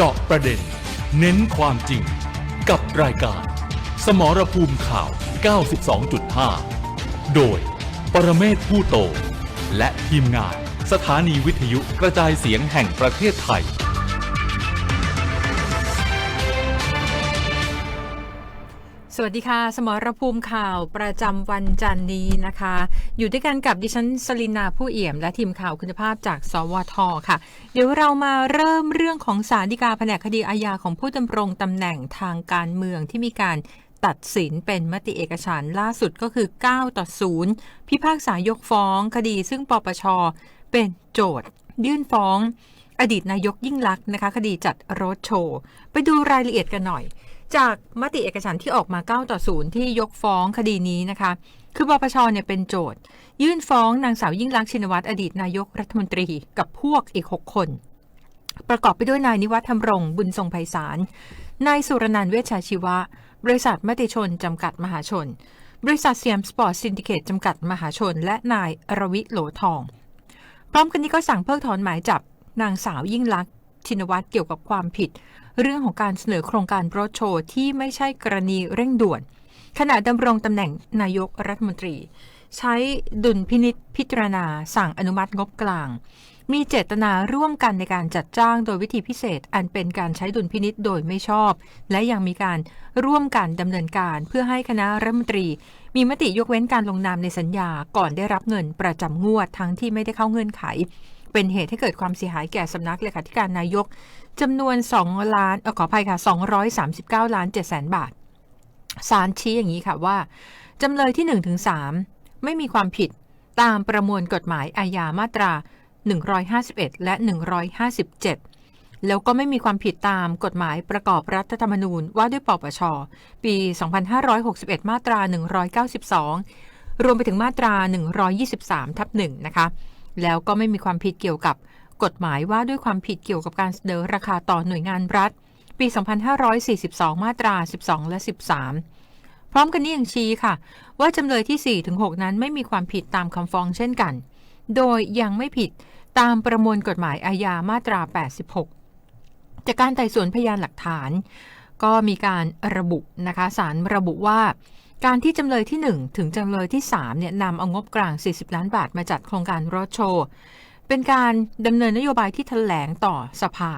เจาะประเด็น เน้นความจริง กับรายการ สมรภูมิข่าว 92.5 โดย ปรเมศผู้โต และทีมงานสถานีวิทยุกระจายเสียงแห่งประเทศไทย สวัสดีค่ะ สมรภูมิข่าวประจำวันจันทร์นี้นะคะ อยู่ด้วยกันกับดิฉันสลินาผู้เอี่ยม และทีมข่าวคุณภาพจากสวทค่ะ เดี๋ยวเรามาเริ่มเรื่องของสารดีกาแผนกคดีอาญาของผู้ดำรงตำแหน่งทางการเมืองที่มีการตัดสินเป็นมติเอกฉันล่าสุดก็คือ 9 ต่อ 0 พิพากษายกฟ้องคดีซึ่งปปช เป็นโจทยื่นฟ้อง อดีตนายกยิ่งลักษณ์นะคะ คดีจัดรถโชว์ ไปดูรายละเอียดกันหน่อย จากมติเอกฉันท์ที่ออกมา 9 ต่อ 0 ที่ยกฟ้องคดีนี้นะคะ คือปปชเนี่ยเป็นโจทยื่นฟ้องนางสาวยิ่งลักษณ์ชินวัตรอดีตนายกรัฐมนตรีกับพวกอีก 6 คน ประกอบไปด้วยนายนิวัฒน์ธรรมรงบุญทรงไพศาล นายสุรนันท์เวชชาชีวะ บริษัทมติชน จำกัดมหาชน บริษัทเซียมสปอร์ตซินดิเคตจำกัดมหาชน และนายรวิโหลทอง พร้อมกันนี้ก็สั่งเพิกถอนหมายจับนางสาวยิ่งลักษณ์ชินวัตรเกี่ยวกับความผิด เรื่องของการเสนอโครงการรถโชว์ที่ไม่ใช่กรณีเร่งด่วน ขณะดำรงตำแหน่งนายกรัฐมนตรี ใช้ดุลพินิษพิจารณาสั่งอนุมัติงบกลาง มีเจตนาร่วมกันในการจัดจ้างโดยวิธีพิเศษ อันเป็นการใช้ดุลพินิษโดยไม่ชอบ และยังมีการร่วมกันดำเนินการเพื่อให้คณะรัฐมนตรี มีมติยกเว้นการลงนามในสัญญาก่อนได้รับเงินประจำงวดทั้งที่ไม่ได้เข้าเงื่อนไขเป็นเหตุให้เกิดความเสียหายแก่สำนักเลขาธิการนายกจำนวน 2 ล้านออขออภัยค่ะ 239 ล้าน7แสนบาท ศาลชี้อย่างนี้ค่ะว่า จำเลยที่1-3ถึง3ไม่มีความผิดตามประมวลกฎหมายอาญามาตรา 151 และ 157 แล้วก็ไม่มีความผิดตามกฎหมายประกอบรัฐธรรมนูญว่าด้วยปปช ปี 2561 มาตรา 192 รวมไปถึงมาตรา 123 ทับ1นะคะ แล้วก็ไม่มีความผิดเกี่ยวกับกฎหมายว่าด้วยความผิดเกี่ยวกับการเสนอราคาต่อหน่วยงานรัฐ ปี 2542 มาตรา 12 และ 13 พร้อมกันนี้ยังชี้ค่ะ ว่าจำเลยที่ 4-6 นั้นไม่มีความผิดตามคำฟ้องเช่นกัน โดยยังไม่ผิดตามประมวลกฎหมายอาญามาตรา 86 จากการไต่สวนพยานหลักฐาน ก็มีการระบุนะคะสารระบุว่าการที่จำเลยที่ 1 ถึงจำเลยที่3เนี่ยนำเอางบกลาง 40 ล้านบาทมาจัดโครงการรถโชว์ เป็นการดำเนินนโยบายที่แถลงต่อสภา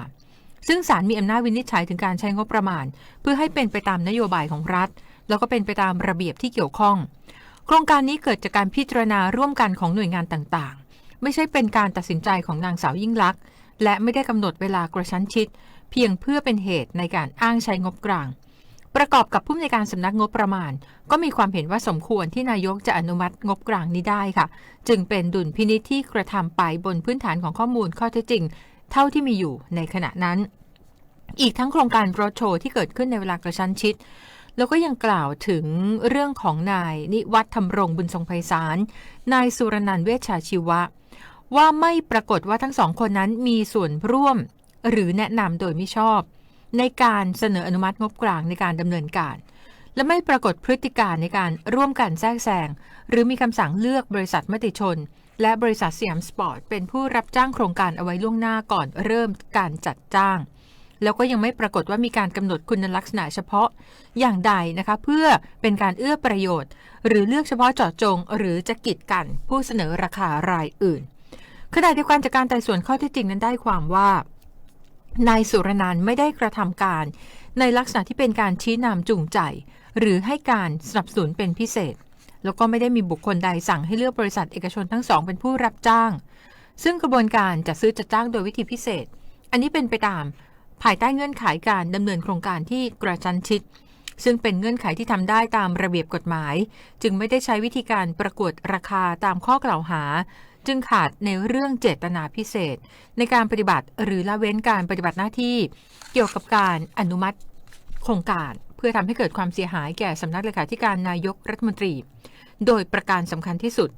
ซึ่งศาลมีอำนาจวินิจฉัยถึงการใช้งบประมาณ เพื่อให้เป็นไปตามนโยบายของรัฐ แล้วก็เป็นไปตามระเบียบที่เกี่ยวข้อง โครงการนี้เกิดจากการพิจารณาร่วมกันของหน่วยงานต่างๆ ไม่ใช่เป็นการตัดสินใจของนางสาวยิ่งลักษณ์และไม่ได้กำหนดเวลากระชั้นชิด เพียงเพื่อเป็นเหตุในการอ้างใช้งบกลาง ประกอบกับผู้ในการสำนักงบประมาณ ก็มีความเห็นว่าสมควรที่นายกจะอนุมัติงบกลางนี้ได้ค่ะ จึงเป็นดุลพินิจที่กระทำไปบนพื้นฐานของข้อมูลข้อเท็จจริง เท่าที่มีอยู่ในขณะนั้น อีกทั้งโครงการรถโชว์ที่เกิดขึ้นในเวลากระชั้นชิด แล้วก็ยังกล่าวถึงเรื่องของนายนิวัฒน์ธรรมรงค์บุญทรงไพศาล นายสุรนันท์เวชชาชีวะ ว่าไม่ปรากฏว่าทั้งสองคนนั้นมีส่วนร่วม หรือแนะนำโดยไม่ชอบ ในการเสนออนุมัติงบกลางในการดำเนินการและไม่ปรากฏพฤติการในการร่วมกันแทรกแซงหรือมีคำสั่งเลือกบริษัทมติชน และบริษัทสยามสปอร์ตเป็นผู้รับจ้างโครงการเอาไว้ล่วงหน้าก่อนเริ่มการจัดจ้าง แล้วก็ยังไม่ปรากฏว่ามีการกำหนดคุณลักษณะเฉพาะอย่างใดนะคะเพื่อเป็นการเอื้อประโยชน์ หรือเลือกเฉพาะเจาะจง หรือจะกีดกันผู้เสนอราคารายอื่นขณะเดียวกันจากการไต่สวนข้อเท็จจริงนั้นได้ความว่านายสุรนันท์ไม่ได้กระทำการ ในลักษณะที่เป็นการชี้นำจูงใจ หรือให้การสนับสนุนเป็นพิเศษ แล้วก็ไม่ได้มีบุคคลใดสั่งให้เลือกบริษัทเอกชนทั้งสองเป็นผู้รับจ้าง ซึ่งกระบวนการจัดซื้อจัดจ้างโดยวิธีพิเศษ อันนี้เป็นไปตาม ภายใต้เงื่อนไขการดำเนินโครงการที่กระชันชิด ซึ่งเป็นเงื่อนไขที่ทำได้ตามระเบียบกฎหมาย จึงไม่ได้ใช้วิธีการประกวดราคาตามข้อกล่าวหา จึงขาดในเรื่องเจตนาพิเศษ ในการปฏิบัติหรือละเว้นการปฏิบัติหน้าที่ เกี่ยวกับการอนุมัติโครงการ พื่อทำให้เกิดความเสียหายแก่สำนักเลขาธิการนายกรัฐมนตรี โดยประการสำคัญที่สุด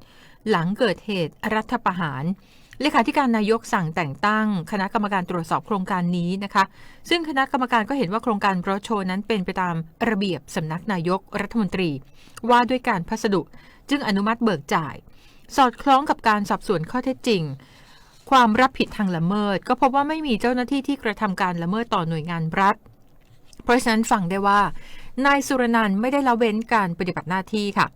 หลังเกิดเหตุรัฐประหารเลขาธิการนายกสั่งแต่งตั้ง คณะกรรมการตรวจสอบโครงการนี้นะคะ ซึ่งคณะกรรมการก็เห็นว่าโครงการรถโชว์นั้นเป็นไปตามระเบียบสำนักนายกรัฐมนตรี ว่าด้วยการพัสดุ จึงอนุมัติเบิกจ่าย สอดคล้องกับการสอบสวนข้อเท็จจริง ความรับผิดทางละเมิด ก็พบว่าไม่มีเจ้าหน้าที่ที่กระทำการละเมิดต่อหน่วยงานรัฐ เพราะฉะนั้นฟังได้ว่านายสุรนันท์ไม่ได้ละเว้นการปฏิบัติหน้าที่ค่ะ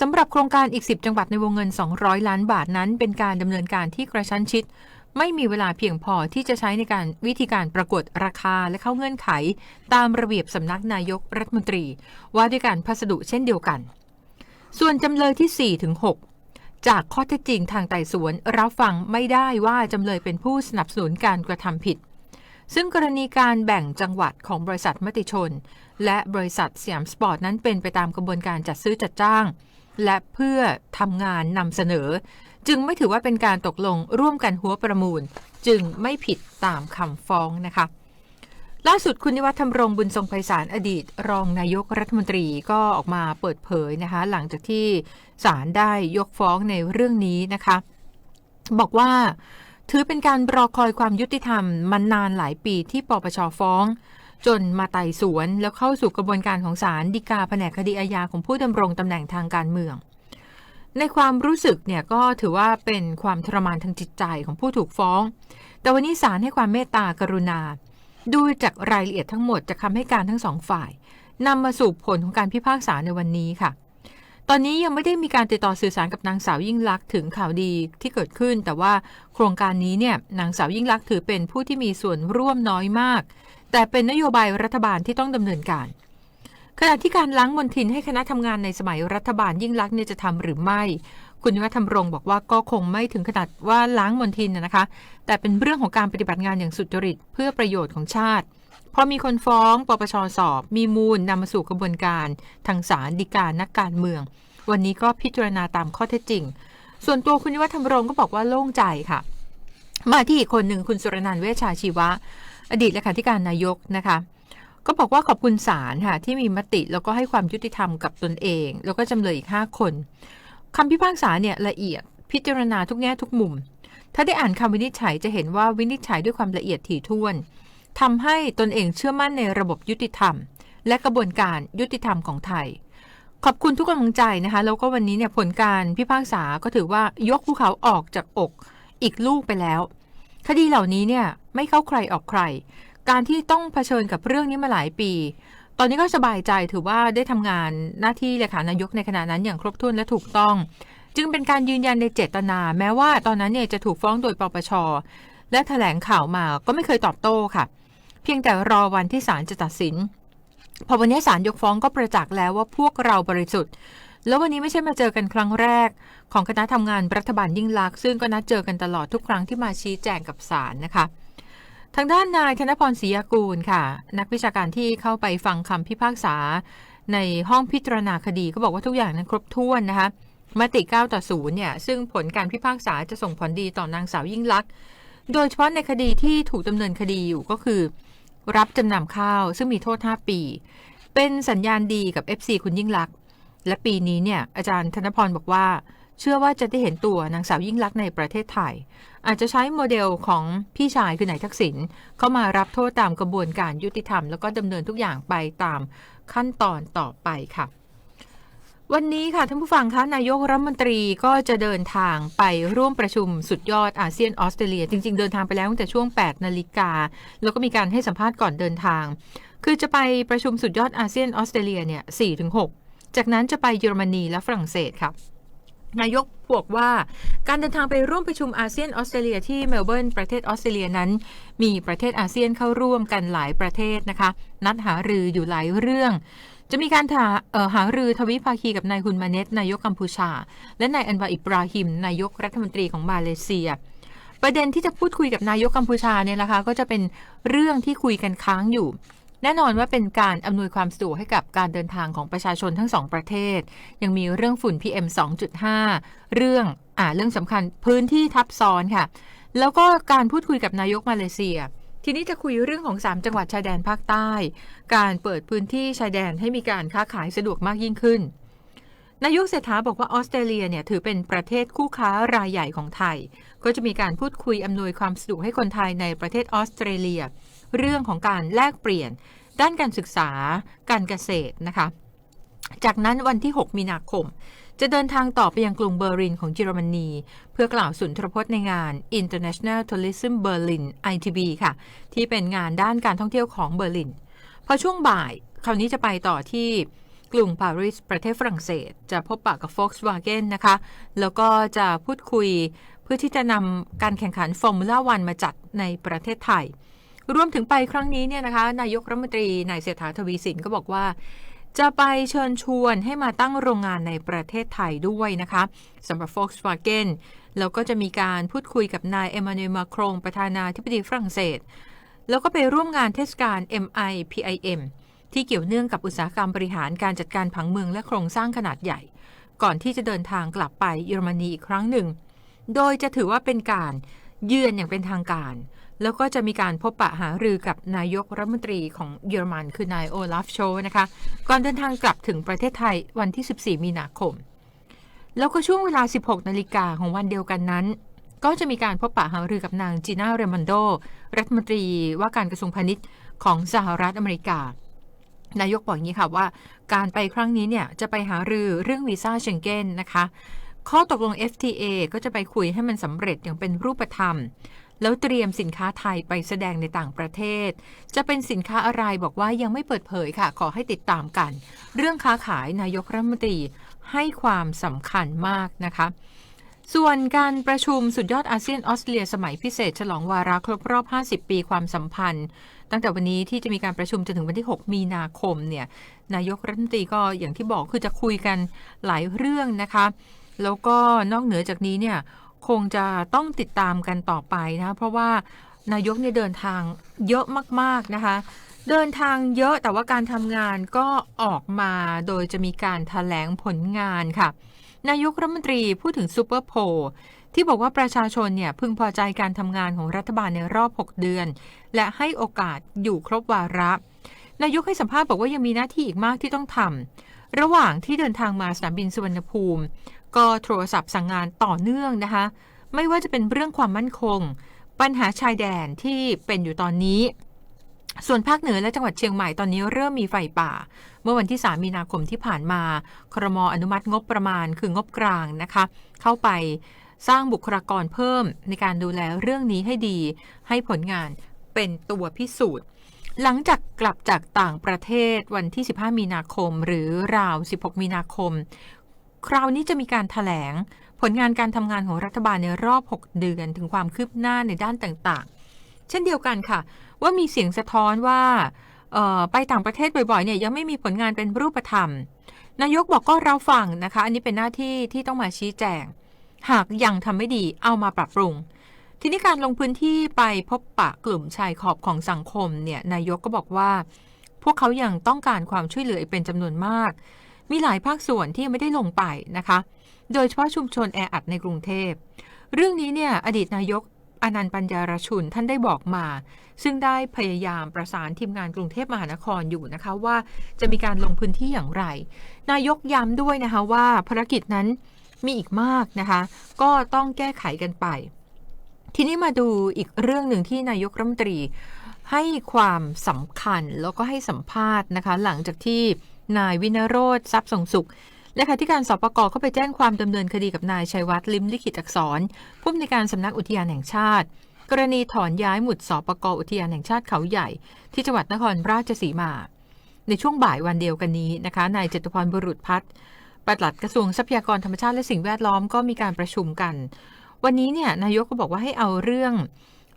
สำหรับโครงการอีก 10 จังหวัดในวงเงิน 200 ล้านบาทนั้น เป็นการดำเนินการที่กระชั้นชิด ไม่มีเวลาเพียงพอที่จะใช้ในการวิธีการประกวดราคาและเข้าเงื่อนไข ตามระเบียบสำนักนายกรัฐมนตรี ว่าด้วยการพัสดุเช่นเดียวกัน ส่วนจำเลยที่ 4 ถึง 6 จากข้อเท็จจริงทางไต่สวนรับฟังไม่ได้ว่าจำเลยเป็นผู้สนับสนุนการกระทำผิด ซึ่งกรณีการแบ่งจังหวัดของบริษัทมติชน และบริษัทสยามสปอร์ตนั้นเป็นไปตามกระบวนการจัดซื้อจัดจ้าง และเพื่อทำงานนำเสนอ จึงไม่ถือว่าเป็นการตกลงร่วมกันหัวประมูล จึงไม่ผิดตามคำฟ้องนะคะล่าสุดคุณนิวัฒน์ธรรมรงบุญทรงไพศาลอดีต รองนายกรัฐมนตรีก็ออกมาเปิดเผยนะคะ หลังจากที่ศาลได้ยกฟ้องในเรื่องนี้นะคะ บอกว่า ถือเป็นการรอคอยความยุติธรรมมานานหลายปีที่ปปชฟ้อง จนมาไต่สวนแล้วเข้าสู่กระบวนการของศาลฎีกาแผนกคดีอาญาของผู้ดำรงตำแหน่งทางการเมือง ในความรู้สึกเนี่ยก็ถือว่าเป็นความทรมานทางจิตใจของผู้ถูกฟ้อง แต่วันนี้ศาลให้ความเมตตากรุณา ดูจากรายละเอียดทั้งหมดจากคำให้การทั้งสองฝ่ายนำมาสู่ผลของการพิพากษาในวันนี้ค่ะ ตอนนี้ยังไม่ได้มีการติดต่อสื่อสารกับนางสาวยิ่งลักษณ์ถึงข่าวดีที่เกิดขึ้น แต่ว่าโครงการนี้เนี่ยนางสาวยิ่งลักษณ์ถือเป็นผู้ที่มีส่วนร่วมน้อยมาก แต่เป็นนโยบายรัฐบาลที่ต้องดำเนินการขณะที่การล้างมลทินให้คณะทำงานในสมัยรัฐบาลยิ่งลักษณ์เนี่ยจะทำหรือไม่ คุณวัฒนธรรมรงค์บอกว่าก็คงไม่ถึงขนาดว่าล้างมลทินนะคะ แต่เป็นเรื่องของการปฏิบัติงานอย่างสุจริตเพื่อประโยชน์ของชาติ พอมีคนฟ้องปปชสอบ มีมูลนำมาสู่กระบวนการ ทางศาลฎีกานักการเมือง วันนี้ก็พิจารณาตามข้อเท็จจริง ส่วนตัวคุณนิวัฒน์ธรรมรงก็บอกว่าโล่งใจค่ะ มาที่อีกคนหนึ่งคุณสุรนันท์เวชชาชีวะ อดีตเลขาธิการนายกนะคะก็บอกว่าขอบคุณศาลค่ะที่มีมติแล้วก็ให้ความยุติธรรมกับตนเอง แล้วก็จำเลยอีก 5 คนคำพิพากษาเนี่ยละเอียดพิจารณาทุกแง่ทุกมุม ถ้าได้อ่านคำวินิจฉัยจะเห็นว่าวินิจฉัยด้วยความละเอียดถี่ถ้วน ทำให้ตนเองเชื่อมั่นในระบบยุติธรรม และกระบวนการยุติธรรมของไทย ขอบคุณทุกกำลังใจนะคะ แล้วก็วันนี้เนี่ยผลการพิพากษาก็ถือว่ายกภูเขาออกจากอกอีกลูกไปแล้ว คดีเหล่านี้เนี่ยไม่เข้าใครออกใคร การที่ต้องเผชิญกับเรื่องนี้มาหลายปี ตอนนี้ก็สบายใจถือว่าได้ทำงานหน้าที่เลขานายกในขณะนั้นอย่างครบถ้วนและถูกต้อง จึงเป็นการยืนยันในเจตนา แม้ว่าตอนนั้นเนี่ยจะถูกฟ้องโดยปปชและแถลงข่าวมาก็ไม่เคยตอบโต้ค่ะ เพียงแต่รอวันที่ศาลจะตัดสิน พอวันนี้ศาลยกฟ้องก็ประจักษ์แล้วว่าพวกเราบริสุทธิ์ แล้ววันนี้ไม่ใช่มาเจอกันครั้งแรก ของคณะทำงานรัฐบาลยิ่งลักษณ์ซึ่งก็นัดเจอกันตลอดทุกครั้งที่มาชี้แจงกับศาลนะคะทางด้านนายธนพรศรียกูลค่ะ นักวิชาการที่เข้าไปฟังคำพิพากษา ในห้องพิจารณาคดีก็บอกว่าทุกอย่างนั้นครบถ้วนนะคะมติ 9 ต่อ 0 เนี่ย ซึ่งผลการพิพากษาจะส่งผลดีต่อนางสาวยิ่งลักษณ์ โดยเฉพาะในคดีที่ถูกดำเนินคดีอยู่ก็คือ รับจำนำข้าว ซึ่งมีโทษ 5 ปี เป็นสัญญาณดีกับ FC คุณยิ่งลักษณ์และปีนี้เนี่ยอาจารย์ธนพรบอกว่า เชื่อว่าจะได้เห็นตัวนางสาวยิ่งลักษณ์ในประเทศไทย อาจจะใช้โมเดลของพี่ชายคือนายทักษิณเข้ามารับโทษตามกระบวนการยุติธรรม แล้วก็ดำเนินทุกอย่างไปตามขั้นตอนต่อไปค่ะ วันนี้ค่ะท่านผู้ฟังคะนายกรัฐมนตรีก็จะเดินทางไปร่วมประชุมสุดยอดอาเซียนออสเตรเลีย จริง ๆ เดินทางไปแล้วตั้งแต่ช่วง 8 นาฬิกา แล้วก็มีการให้สัมภาษณ์ก่อนเดินทาง คือจะไปประชุมสุดยอดอาเซียนออสเตรเลียเนี่ย4-6 จากนั้นจะไปเยอรมนีและฝรั่งเศสค่ะนายกบอกว่าการเดินทางไปร่วมประชุมอาเซียนออสเตรเลียที่เมลเบิร์นประเทศออสเตรเลียนั้น มีประเทศอาเซียนเข้าร่วมกันหลายประเทศนะคะ นัดหารืออยู่หลายเรื่อง จะมีการาเอ่อหารือทวิภาคีกับนายฮุนมาเนตนายกกัมพูชา และนายอันวาอิบราฮิม นายกรัฐมนตรีของมาเลเซีย ประเด็นที่จะพูดคุยกับนายกกัมพูชาเนี่ยนะคะก็จะเป็นเรื่องที่คุยกันค้างอยู่ แน่นอนว่าเป็นการอำนวยความสะดวกให้กับการเดินทางของประชาชนทั้งสองประเทศ ยังมีเรื่องฝุ่น PM 2.5 เรื่องอ่าเรื่องสำคัญพื้นที่ทับซ้อนค่ะ แล้วก็การพูดคุยกับนายกมาเลเซีย ทีนี้จะคุยเรื่องของ 3 จังหวัดชายแดนภาคใต้ การเปิดพื้นที่ชายแดนให้มีการค้าขายสะดวกมากยิ่งขึ้น นายกเศรษฐาบอกว่าออสเตรเลียเนี่ยถือเป็นประเทศคู่ค้ารายใหญ่ของไทย ก็จะมีการพูดคุยอำนวยความสะดวกให้คนไทยในประเทศออสเตรเลีย เรื่องของการแลกเปลี่ยน ด้านการศึกษา การเกษตรนะคะ จากนั้นวันที่ 6 มีนาคม จะเดินทางต่อไปยังกรุงเบอร์ลินของเยอรมนี เพื่อกล่าวสุนทรพจน์ในงาน International Tourism Berlin ITB ค่ะ ที่เป็นงานด้านการท่องเที่ยวของเบอร์ลิน พอช่วงบ่าย คราวนี้จะไปต่อที่กรุงปารีสประเทศฝรั่งเศส จะพบปะกับ Volkswagen นะคะ แล้วก็จะพูดคุยเพื่อที่จะนำการแข่งขันฟอร์มูล่าวันมาจัดในประเทศไทยรวมถึงไปครั้งนี้เนี่ยนะคะ นายกรัฐมนตรีนายเศรษฐาทวีสินก็บอกว่า จะไปเชิญชวนให้มาตั้งโรงงานในประเทศไทยด้วยนะคะสำหรับ Volkswagen แล้วก็จะมีการพูดคุยกับนายเอม a น u e l มาครงประธานาธิบดีฝรั่งเศส แล้วก็ไปร่วมงานเทศกาล MIPIM ที่เกี่ยวเนื่องกับอุตสาหกรรมบริหารการจัดการผังเมืองและโครงสร้างขนาดใหญ่ ก่อนที่จะเดินทางกลับไปเยอรมนีอีกครั้งหนึ่ง โดยจะถือว่าเป็นการเยือนอย่างเป็นทางการ แล้วก็จะมีการพบปะหารือกับนายกรัฐมนตรีของเยอรมันคือนายโอลาฟโชนะคะ ก่อนเดินทางกลับถึงประเทศไทยวันที่ 14 มีนาคม แล้วก็ช่วงเวลา 16 นาฬิกาของวันเดียวกันนั้น ก็จะมีการพบปะหารือกับนางจีน่าเรมอนโด รัฐมนตรีว่าการกระทรวงพาณิชย์ของสหรัฐอเมริกา นายกบอกอย่างนี้ค่ะว่าการไปครั้งนี้เนี่ยจะไปหารือเรื่องวีซ่าเชงเก้นนะคะข้อตกลง FTA ก็จะไปคุยให้มันสำเร็จอย่างเป็นรูปธรรม แล้วเตรียมสินค้าไทยไปแสดงในต่างประเทศ จะเป็นสินค้าอะไรบอกว่ายังไม่เปิดเผยค่ะ ขอให้ติดตามกัน เรื่องค้าขายนายกรัฐมนตรีให้ความสำคัญมากนะคะส่วนการประชุมสุดยอดอาเซียนออสเตรเลียสมัยพิเศษ ฉลองวาระครบรอบ 50 ปีความสัมพันธ์ ตั้งแต่วันนี้ที่จะมีการประชุมจนถึงวันที่ 6 มีนาคมเนี่ยนายกรัฐมนตรีก็อย่างที่บอกคือจะคุยกันหลายเรื่องนะคะ แล้วก็นอกเหนือจากนี้เนี่ย คงจะต้องติดตามกันต่อไปนะเพราะว่านายกเนี่ยเดินทางเยอะมากๆนะคะ เดินทางเยอะแต่ว่าการทำงานก็ออกมาโดยจะมีการถแถลงผลงานค่ะ นายกรัฐมนตรีพูดถึงซูเปอร์โพลที่บอกว่าประชาชนเนี่ยพึงพอใจการทำงานของรัฐบาลในรอบ 6 เดือน และให้โอกาสอยู่ครบวาระ นายกให้สัมภาษณ์บอกว่ายังมีหน้าที่อีกมากที่ต้องทำ ระหว่างที่เดินทางมาสนามบินสุวรรณภูมิ ก็โทรศัพท์สั่งงานต่อเนื่องนะคะ ไม่ว่าจะเป็นเรื่องความมั่นคง ปัญหาชายแดนที่เป็นอยู่ตอนนี้ ส่วนภาคเหนือและจังหวัดเชียงใหม่ตอนนี้เริ่มมีไฟป่า เมื่อวันที่ 3 มีนาคมที่ผ่านมา ครมอนุมัติงบประมาณคืองบกลางนะคะ เข้าไปสร้างบุคลากรเพิ่มในการดูแลเรื่องนี้ให้ดี ให้ผลงานเป็นตัวพิสูจน์ หลังจากกลับจากต่างประเทศวันที่ 15 มีนาคม หรือราว 16 มีนาคม คราวนี้จะมีการถแถลง ผลงานการทำงานของรัฐบาลในรอบ 6 เดือนถึงความคืบหน้าในด้านต่างๆ เช่นเดียวกันค่ะ ว่ามีเสียงสะท้อนว่าไปต่างประเทศบ่อยๆเนี่ยยังไม่มีผลงานเป็นรูปธรรม นายกบอกก็เราฟังนะคะ อันนี้เป็นหน้าที่ที่ต้องมาชี้แจง หากยังทำไม่ดีเอามาปรับปรุง ทีนี้การลงพื้นที่ไปพบปะกลุ่มชายขอบของสังคมเนี่ยนายกก็บอกว่า พวกเขายังต้องการความช่วยเหลือเป็นจำนวนมาก มีหลายภาคส่วนที่ไม่ได้ลงไปนะคะ โดยเฉพาะชุมชนแออัดในกรุงเทพ เรื่องนี้เนี่ยอดีตนายกอนันต์ปัญญารชุนท่านได้บอกมา ซึ่งได้พยายามประสานทีมงานกรุงเทพมหานครอยู่นะคะว่าจะมีการลงพื้นที่อย่างไร นายกย้ำด้วยนะคะว่าภารกิจนั้นมีอีกมากนะคะ ก็ต้องแก้ไขกันไป ทีนี้มาดูอีกเรื่องหนึ่งที่นายกรัฐมนตรีให้ความสำคัญแล้วก็ให้สัมภาษณ์นะคะ หลังจากที่นายวินโรธทรัพย์สงสุขและค่ะที่การสปกเข้าไปแจ้งความดำเนินคดีกับนายชัยวัฒน์ลิมลิขิตอักษรผู้อำนวยการสำนักอุทยานแห่งชาติ กรณีถอนย้ายหมุดสปกอุทยานแห่งชาติเขาใหญ่ ที่จังหวัดนครราชสีมา ในช่วงบ่ายวันเดียวกันนี้นะคะนายจตุพรบุรุษพัฒน์ปลัดกระทรวงทรัพยากรธรรมชาติและสิ่งแวดล้อมก็มีการประชุมกัน วันนี้เนี่ยนายกก็บอกว่าให้เอาเรื่อง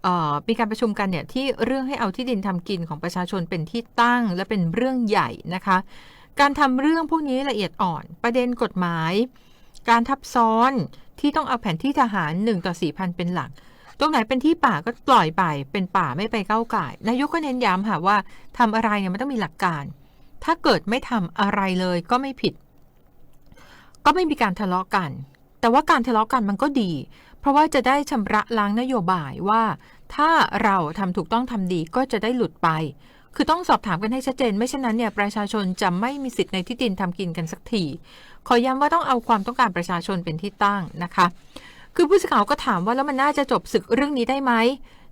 ออมีการประชุมกันเนี่ยที่เรื่องให้เอาที่ดินทำกินของประชาชนเป็นที่ตั้ง และเป็นเรื่องใหญ่นะคะ การทำเรื่องพวกนี้ละเอียดอ่อน ประเด็นกฎหมาย การทับซ้อนที่ต้องเอาแผนที่ทหาร 1 ต่อ4พันเป็นหลัก ตรงไหนเป็นที่ป่าก็ปล่อยไป เป็นป่าไม่ไปก้าวไก่ายนายกก็เน้นย้ำค่ะว่าทำอะไรเนี่ยมันต้องมีหลักการ ถ้าเกิดไม่ทำอะไรเลยก็ไม่ผิด ก็ไม่มีการทะเลาะกัน แต่ว่าการทะเลาะกันมันก็ดี ราะว่าจะได้ชำระล้างนโยบายว่า ถ้าเราทำถูกต้องทำดีก็จะได้หลุดไป คือต้องสอบถามกันให้ชัดเจน ไม่เช่นนั้นเนี่ยประชาชนจะไม่มีสิทธิ์ในที่ดินทำกินกันสักที ขอย้ำว่าต้องเอาความต้องการประชาชนเป็นที่ตั้งนะคะ คือผู้สื่อข่าวก็ถามว่าแล้วมันน่าจะจบศึกเรื่องนี้ได้ไหม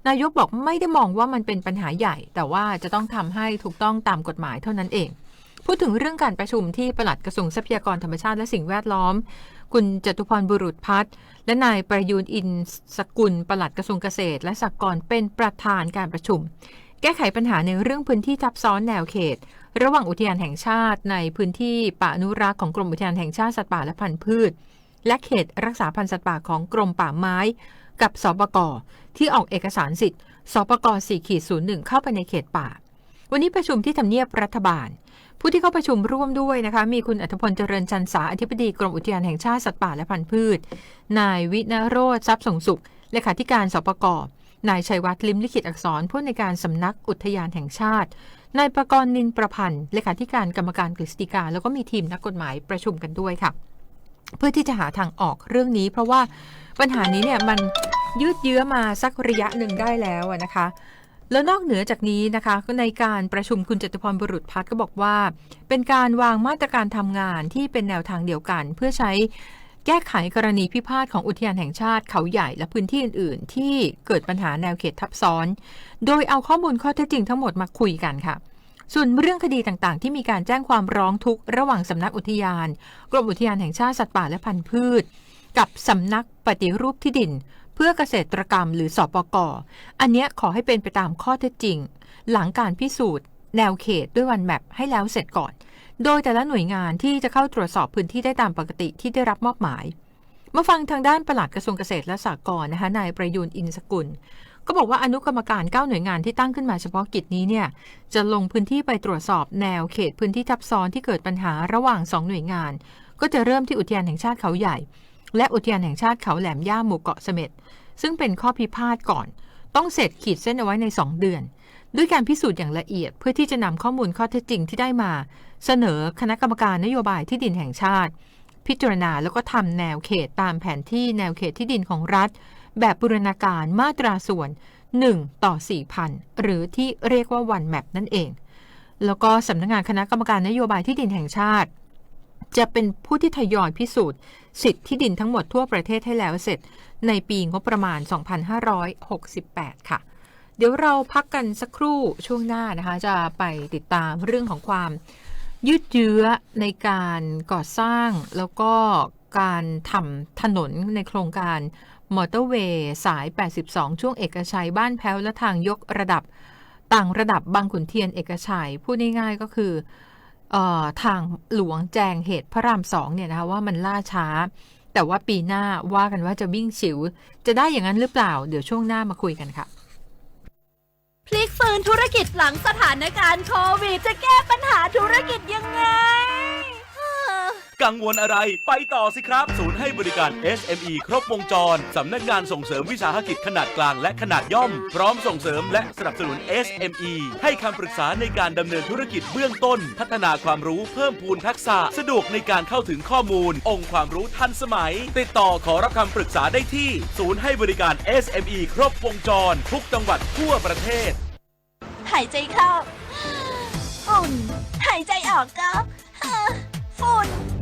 นายกบอกไม่ได้มองว่ามันเป็นปัญหาใหญ่ แต่ว่าจะต้องทำให้ถูกต้องตามกฎหมายเท่านั้นเองพูดถึงเรื่องการประชุมที่ปลัดกระทรวงทรัพยากรธรรมชาติและสิ่งแวดล้อม คุณจตุพรบุรุษพัฒน์และนายประยูนอินสกุลปลัดกระทรวงเกษตร และสหกรณ์เป็นประธานการประชุม แก้ไขปัญหาในเรื่องพื้นที่ทับซ้อนแนวเขต ระหว่างอุทยานแห่งชาติในพื้นที่ป่าอนุรักษ์ของกรมอุทยานแห่งชาติสัตว์ป่าและพันธุ์พืช และเขตรักษาพันธุ์สัตว์ป่าของกรมป่าไม้ กับสปกที่ออกเอกสารสิทธิ์สปก .4.01 เข้าไปในเขตป่า วันนี้ประชุมที่ทำเนียบรัฐบาล ผู้ที่เข้าประชุมร่วมด้วยนะคะ มีคุณอัธพลเจริญจันทราอธิบดีกรมอุทยานแห่งชาติสัตว์ป่าและพันธุ์พืช นายวินโรธทรัพย์สงสุขเลขาธิการสปกนายชัยวัฒน์ลิมลิขิตอักษรผู้ในการสำนักอุทยานแห่งชาตินายประกรณ์นินประพันธ์เลขาธิการกรรมการกฤษฎีกา แล้วก็มีทีมนักกฎหมายประชุมกันด้วยค่ะ เพื่อที่จะหาทางออกเรื่องนี้ เพราะว่าปัญหานี้เนี่ยมันยืดเยื้อมาสักระยะหนึ่งได้แล้วนะคะ แล้วนอกเหนือจากนี้นะคะในการประชุมคุณจตุพรบุรุษพัฒน์ก็บอกว่า เป็นการวางมาตรการทำงานที่เป็นแนวทางเดียวกัน เพื่อใช้แก้ไขกรณีพิพาทของอุทยานแห่งชาติเขาใหญ่และพื้นที่อื่น ๆ ที่เกิดปัญหาแนวเขตทับซ้อน โดยเอาข้อมูลข้อเท็จจริงทั้งหมดมาคุยกันค่ะ ส่วนเรื่องคดีต่างๆ ที่มีการแจ้งความร้องทุกข์ระหว่างสำนักอุทยาน กรมอุทยานแห่งชาติสัตว์ป่าและพันธุ์พืช กับสำนักปฏิรูปที่ดิน เพื่อเกษตรกรรมหรือสอปกอันเนี้ยขอให้เป็นไปตามข้อเท็จจริง หลังการพิสูจน์ แนวเขตด้วยวันแมปให้แล้วเสร็จก่อน โดยแต่ละหน่วยงานที่จะเข้าตรวจสอบพื้นที่ได้ตามปกติที่ได้รับมอบหมาย มาฟังทางด้านปลัดกระทรวงเกษตรและสหกรณ์นะคะนายประยูนอินสกุล ก็บอกว่าอนุกรรมการ 9 หน่วยงานที่ตั้งขึ้นมาเฉพาะกิจนี้เนี่ยจะลงพื้นที่ไปตรวจสอบแนวเขตพื้นที่ทับซ้อนที่เกิดปัญหาระหว่าง 2 หน่วยงาน ก็จะเริ่มที่อุทยานแห่งชาติเขาใหญ่ และอุทยานแห่งชาติเขาแหลมย่าหมู่เกาะเสม็ดซึ่งเป็นข้อพิพาทก่อน ต้องเสร็จขีดเส้นเอาไว้ใน 2 เดือน ด้วยการพิสูจน์อย่างละเอียดเพื่อที่จะนำข้อมูลข้อเท็จจริงที่ได้มา เสนอคณะกรรมการนโยบายที่ดินแห่งชาติ พิจารณาแล้วก็ทำแนวเขตตามแผนที่แนวเขตที่ดินของรัฐ แบบบูรณาการมาตราส่วน 1 ต่อ 4,000 หรือที่เรียกว่าวันแมปนั่นเอง แล้วก็สำนักงานคณะกรรมการนโยบายที่ดินแห่งชาติ จะเป็นผู้ที่ทยอยพิสูจน์ สิทธิที่ดินทั้งหมดทั่วประเทศให้แล้วเสร็จ ในปีงบประมาณ 2568 ค่ะ เดี๋ยวเราพักกันสักครู่ช่วงหน้านะคะ จะไปติดตามเรื่องของความยืดเยื้อในการก่อสร้างแล้วก็การทำถนนในโครงการมอเตอร์เวย์สาย 82 ช่วงเอกชัยบ้านแพ้วและทางยกระดับ ต่างระดับบางขุนเทียนเอกชัยพูดง่ายๆก็คือเออ ทางหลวงแจงเหตุพระรามสองเนี่ยนะคะว่ามันล่าช้า แต่ว่าปีหน้าว่ากันว่าจะวิ่งฉิว จะได้อย่างนั้นหรือเปล่า เดี๋ยวช่วงหน้ามาคุยกันค่ะ พลิกฟื้นธุรกิจหลังสถานการณ์โควิด จะแก้ปัญหาธุรกิจยังไง กังวลอะไร ไปต่อสิครับ ศูนย์ให้บริการ SME ครบวงจร สำนักงานส่งเสริมวิสาหกิจขนาดกลางและขนาดย่อม พร้อมส่งเสริมและสนับสนุน SME ให้คำปรึกษาในการดำเนินธุรกิจเบื้องต้น พัฒนาความรู้เพิ่มพูนทักษะ สะดวกในการเข้าถึงข้อมูล องค์ความรู้ทันสมัย ติดต่อขอรับคำปรึกษาได้ที่ ศูนย์ให้บริการ SME ครบวงจร ทุกจังหวัดทั่วประเทศ หายใจเข้าฝุ่น หายใจออกก็ ฝุ่น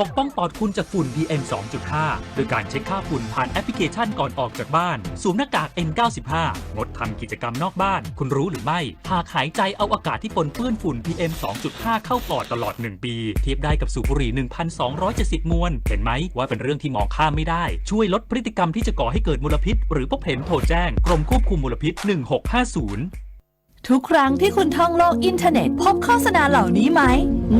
ปกป้องปอดคุณจากฝุ่น PM 2.5 โดยการเช็คค่าฝุ่นผ่านแอปพลิเคชันก่อนออกจากบ้าน สวมหน้ากาก N95 งดทำกิจกรรมนอกบ้าน คุณรู้หรือไม่ หากหายใจเอาอากาศที่ปนเปื้อนฝุ่น PM 2.5 เข้าปอดตลอด 1 ปี เทียบได้กับสูบบุหรี่ 1,270 มวน เห็นไหมว่าเป็นเรื่องที่มองข้ามไม่ได้ ช่วยลดพฤติกรรมที่จะก่อให้เกิดมลพิษ หรือพบเห็นโทรแจ้ง กรมควบคุมมลพิษ 1650 ทุกครั้งที่คุณท่องโลกอินเทอร์เน็ต พบโฆษณาเหล่านี้ไหม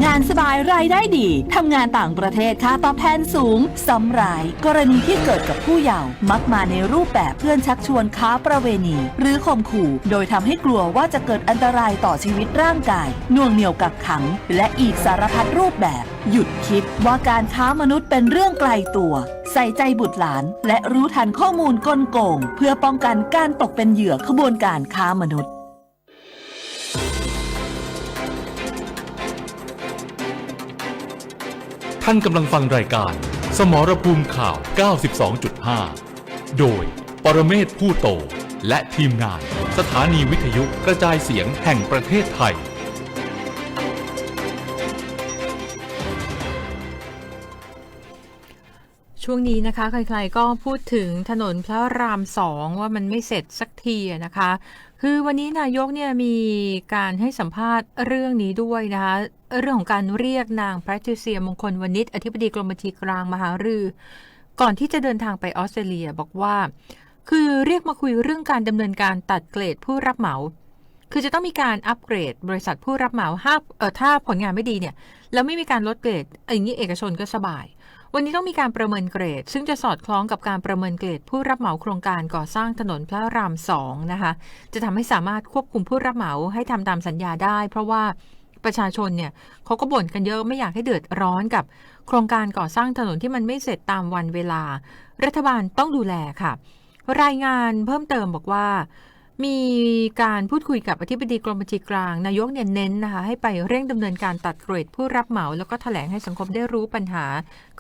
งานสบายรายได้ดี ทำงานต่างประเทศค่าตอบแทนสูงซ้ำราย กรณีที่เกิดกับผู้เยาว์มักมาในรูปแบบเพื่อนชักชวนค้าประเวณี หรือข่มขู่ โดยทำให้กลัวว่าจะเกิดอันตรายต่อชีวิตร่างกายน่วงเหนี่ยวกักขัง และอีกสารพัดรูปแบบ หยุดคิดว่าการค้ามนุษย์เป็นเรื่องไกลตัว ใส่ใจบุตรหลาน และรู้ทันข้อมูลกลโกง เพื่อป้องกันการตกเป็นเหยื่อขบวนการค้ามนุษย์ ท่านกำลังฟังรายการ สมรภูมิข่าว 92.5 โดย ปรเมศผู้โต และทีมงาน สถานีวิทยุกระจายเสียงแห่งประเทศไทย ช่วงนี้นะคะ ใครๆก็พูดถึงถนนพระรามสองว่ามันไม่เสร็จสักทีนะคะ คือวันนี้นายกเนี่ยมีการให้สัมภาษณ์เรื่องนี้ด้วยนะคะเรื่องของการเรียกนางแพทริเซียมงคลวณิชอธิบดีกรมบัญชีกลางมหารือ ก่อนที่จะเดินทางไปออสเตรเลียบอกว่า คือเรียกมาคุยเรื่องการดำเนินการตัดเกรดผู้รับเหมา คือจะต้องมีการอัปเกรด บริษัทผู้รับเหมาห้าเออถ้าผลงานไม่ดีเนี่ยแล้วไม่มีการลดเกรดอย่างนี้เอกชนก็สบาย วันนี้ต้องมีการประเมินเกรด ซึ่งจะสอดคล้องกับการประเมินเกรด ผู้รับเหมาโครงการก่อสร้างถนนพระรามสองนะคะจะทำให้สามารถควบคุมผู้รับเหมาให้ทำตามสัญญาได้ เพราะว่าประชาชนเนี่ยเขาก็บ่นกันเยอะไม่อยากให้เดือดร้อนกับ โครงการก่อสร้างถนนที่มันไม่เสร็จตามวันเวลา รัฐบาลต้องดูแลค่ะ รายงานเพิ่มเติมบอกว่า มีการพูดคุยกับอธิบดีกรมบัญชีกลาง นายกเนี่ยเน้นนะคะให้ไปเร่งดำเนินการตัดเกรดผู้รับเหมา แล้วก็แถลงให้สังคมได้รู้ปัญหา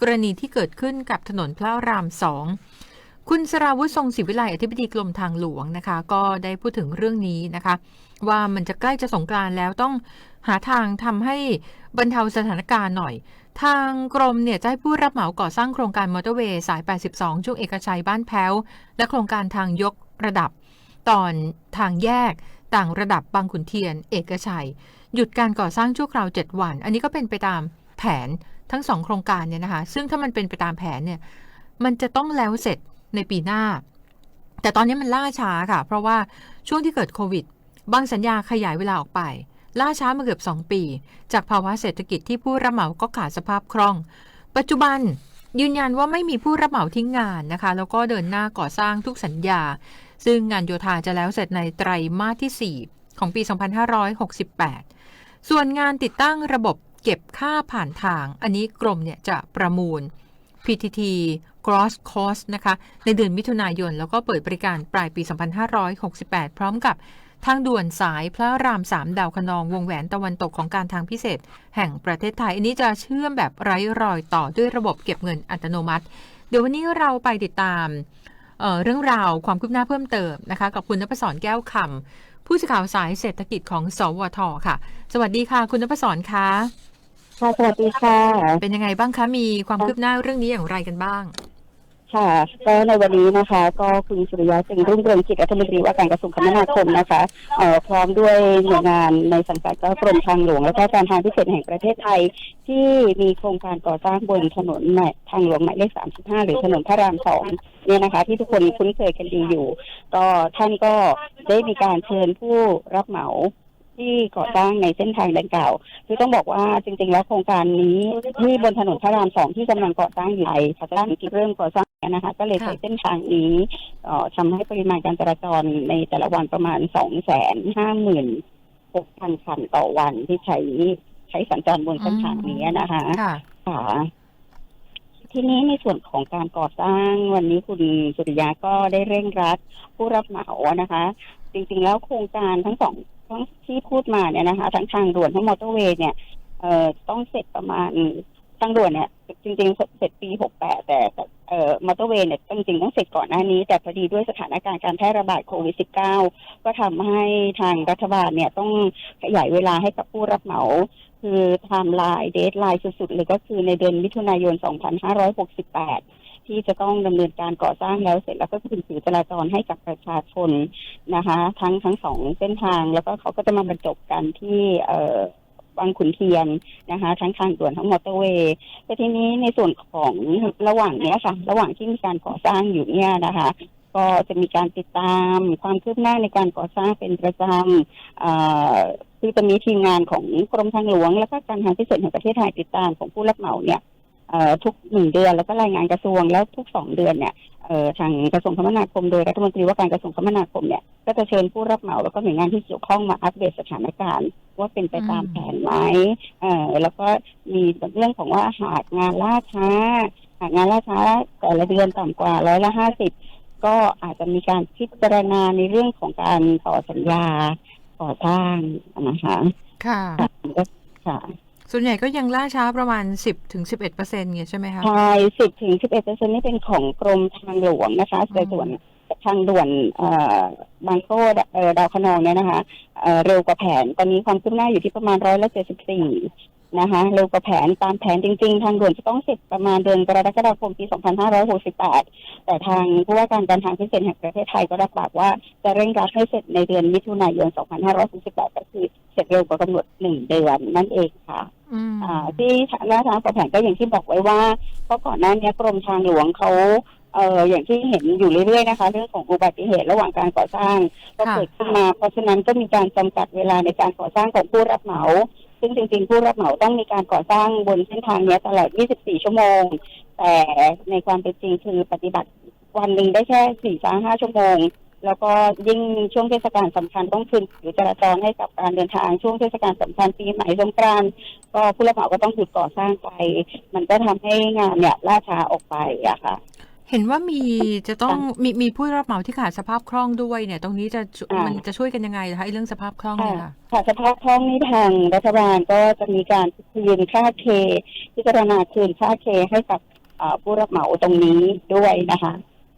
กรณีที่เกิดขึ้นกับถนนพระรามสองคุณสราวุฒิทรงศิวิไลอธิบดีกรมทางหลวงนะคะ ก็ได้พูดถึงเรื่องนี้นะคะ ว่ามันจะใกล้จะสงกรานแล้วต้องหาทางทำให้บรรเทาสถานการณ์หน่อย ทางกรมเนี่ยจะให้ผู้รับเหมาก่อสร้างโครงการมอเตอร์เวย์สาย 82 ช่วงเอกชัยบ้านแพ้ว และโครงการทางยกระดับ ตอนทางแยกต่างระดับบางขุนเทียน เอกชัย หยุดการก่อสร้างชั่วคราว 7 วัน อันนี้ก็เป็นไปตามแผนทั้งสองโครงการเนี่ยนะคะ ซึ่งถ้ามันเป็นไปตามแผนเนี่ย มันจะต้องแล้วเสร็จในปีหน้า แต่ตอนนี้มันล่าช้าค่ะ เพราะว่าช่วงที่เกิดโควิด บางสัญญาขยายเวลาออกไป ล่าช้ามาเกือบ 2 ปี จากภาวะเศรษฐกิจที่ผู้รับเหมาก็ขาดสภาพคล่อง ปัจจุบันยืนยันว่าไม่มีผู้รับเหมาทิ้งงานนะคะ แล้วก็เดินหน้าก่อสร้างทุกสัญญา ซึ่งงานโยธาจะแล้วเสร็จในไตรมาสที่ 4 ของปี 2568 ส่วนงานติดตั้งระบบเก็บค่าผ่านทาง อันนี้กรมเนี่ยจะประมูล PTT Cross Cost นะคะ ในเดือนมิถุนายน แล้วก็เปิดบริการปลายปี 2568 พร้อมกับทางด่วนสายพระราม3ดาวคะนองวงแหวนตะวันตกของการทางพิเศษ แห่งประเทศไทย อันนี้จะเชื่อมแบบไร้รอยต่อด้วยระบบเก็บเงินอัตโนมัติ เดี๋ยววันนี้เราไปติดตาม เอ่อเรื่องราวความคืบหน้าเพิ่มเติมนะคะกับคุณนพศรแก้วคำผู้สื่อข่าวสายเศรษฐกิจของสวทค่ะ สวัสดีค่ะ คุณนพศรคะค่ะสวัสดีค่ะ เป็นยังไงบ้างคะ มีความคืบหน้าเรื่องนี้อย่างไรกันบ้าง ค่ะก็ในวันนี้นะคะ ก็คุณสุริยะจึงรุ่งเรืองกิจรัฐมนตรีว่าการกระทรวงคมนาคมนะคะเอ่อพร้อมด้วยหน่วยงานในสังกัดก็กรมทางหลวง และก็การทางพิเศษแห่งประเทศไทย ที่มีโครงการก่อสร้างบนถนนหมายทางหลวงหมายเลข35 หรือถนนพระรามสองเนี่ยนะคะ ที่ทุกคนคุ้นเคยกันดีอยู่ ก็ท่านก็ได้มีการเชิญผู้รับเหมา ที่ก่อสร้างในเส้นทางดังกล่าว คือต้องบอกว่าจริง ๆ แล้วโครงการนี้ที่บนถนนพระรามสองที่กำลังก่อสร้างอยู่ในพระราชกิจเริ่มก่อสร้างนะคะ ก็เลยใช้ค่ะเส้นทางนี้เอ่อทำให้ปริมาณการจราจรในแต่ละวันประมาณสองแสนห้าหมื่นหกพันคันต่อวันที่ใช้ใช้สัญจรบนเส้นทางนี้นะคะค่ะค่ะทีนี้ในส่วนของการก่อสร้างวันนี้คุณสุริยาก็ได้เร่งรัดผู้รับเหมานะคะ จริงๆแล้วโครงการทั้งสอง ทั้งที่พูดมาเนี่ยนะคะทั้งทางด่วนทั้งมอเตอร์เวย์เนี่ยเอ่อต้องเสร็จประมาณทางด่วนเนี่ยจริงๆเสร็จปีหกแปดแต่เอ่อมอเตอร์เวย์เนี่ยจริงๆต้องเสร็จก่อนหน้านี้ แต่พอดีด้วยสถานการณ์การแพร่ระบาดโควิด -19 ก็ทำให้ทางรัฐบาลเนี่ยต้องขยายเวลาให้กับผู้รับเหมา คือไทม์ไลน์เดทไลน์สุดๆเลยก็คือในเดือนมิถุนายน 2568 ที่จะต้องดำเนินการก่อสร้างแล้วเสร็จแล้วก็คืนผิวจราจรให้กับประชาชนนะคะ ทั้งทั้งสองเส้นทาง แล้วก็เขาก็จะมาบรรจบกันที่เอ่อบางขุนเทียนนะคะ ทั้งทางด่วนทั้งมอเตอร์เวย์แต่ทีนี้ในส่วนของระหว่างเนี้ยค่ะ ระหว่างที่มีการก่อสร้างอยู่เนี่ยนะคะ ก็จะมีการติดตามความคืบหน้าในการก่อสร้างเป็นประจำเอ่อคือจะมีทีมงานของกรมทางหลวง และก็การทางพิเศษแห่งประเทศไทยติดตามของผู้รับเหมาเนี่ย ทุกหนึ่งเดือนแล้วก็รายงานกระทรวงแล้วทุกสองเดือนเนี่ยเอ่อทางกระทรวงคมนาคมโดยรัฐมนตรีว่าการกระทรวงคมนาคมเนี่ยก็จะเชิญผู้รับเหมาแล้วก็หน่วยงานที่เกี่ยวข้องมาอัปเดตสถานการณ์ ว่าเป็นไปตามอืมแผนไหมเอ่อแล้วก็มีเรื่องของว่าหากงานล่าช้า หากงานล่าช้าแต่ละเดือนต่ำกว่าร้อยละห้าสิบก็อาจจะมีการพิจารณาในเรื่องของการต่อสัญญาก่อสร้างนะคะค่ะก็ค่ะ ส่วนใหญ่ก็ยังล่าช้าประมาณ 10ถึง11เปอร์เซ็นต์เงี้ยใช่ไหมคะ ใช่สิบถึงสิบเอ็ดเปอร์เซ็นนี่เป็นของกรมทางหลวงนะคะแต่ส่วนทางด่วนเอ่อบางโก้เอ่อดาวคะนองเนี่ยนะคะเอ่อเร็วกว่าแผน ตอนนี้ความคืบหน้าอยู่ที่ประมาณร้อยละเจ็ดสิบสี่ นะคะเร็วกว่าแผนตามแผนจริง ๆ ทางด่วนจะต้องเสร็จประมาณเดือนกรกฎาคมปี 2568 แต่ทางผู้ว่าการการทางพิเศษแห่งประเทศไทยก็รับปากว่าจะเร่งรัดให้เสร็จในเดือนมิถุนายน 2568 ก็คือเสร็จเร็วกว่ากำหนดหนึ่งเดือนนั่นเองค่ะอืมอ่าที่หน้าทางประแผนก็อย่างที่บอกไว้ว่าเพราะก่อนหน้านี้กรมทางหลวงเขาเอ่ออย่างที่เห็นอยู่เรื่อยๆนะคะ เรื่องของอุบัติเหตุระหว่างการก่อสร้างก็ค่ะเกิดขึ้นมา เพราะฉะนั้นก็มีการจำกัดเวลาในการก่อสร้างของผู้รับเหมา ซึ่งจริงๆ ผู้รับเหมาต้องมีการก่อสร้างบนเส้นทางนี้ตลอด 24 ชั่วโมง แต่ในความเป็นจริงคือปฏิบัติวันหนึ่งได้แค่4 5ชั่วโมง แล้วก็ยิ่งช่วงเทศกาลสำคัญต้องคืนผิวจราจรให้กับการเดินทางช่วงเทศกาลสำคัญปีใหม่สงกรานต์ก็ผู้รับเหมาก็ต้องหยุดก่อสร้างไป มันก็ทำให้งานเนี่ยล่าช้าออกไปอะค่ะ เห็นว่ามีจะต้องมีมีผู้รับเหมาที่ขาดสภาพคล่องด้วยเนี่ย ตรงนี้จะช่วยอ่ามัมันจะช่วยกันยังไงนะคะไอ้เรื่องสภาพคล่องเนี่ยค่ะค่ะสภาพคล่องนี้ทางรัฐบาลก็จะมีการคืนค่าเค พิจารณาคืนค่าเคให้กับเอ่อผู้รับเหมาตรงนี้ด้วยนะคะ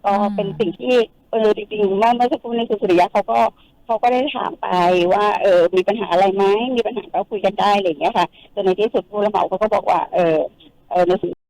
ก็อืมเป็นสิ่งที่เออจริงๆเมื่อเมื่อสักครู่นี้คุณสุริยะเขาก็เขาก็ได้ถามไปว่าเออมีปัญหาอะไรไหมมีปัญหาก็คุยกันได้อะไรอย่างเงี้ยค่ะจนในที่สุดผู้รับเหมาเขาก็บอกว่า เออเออในส่วน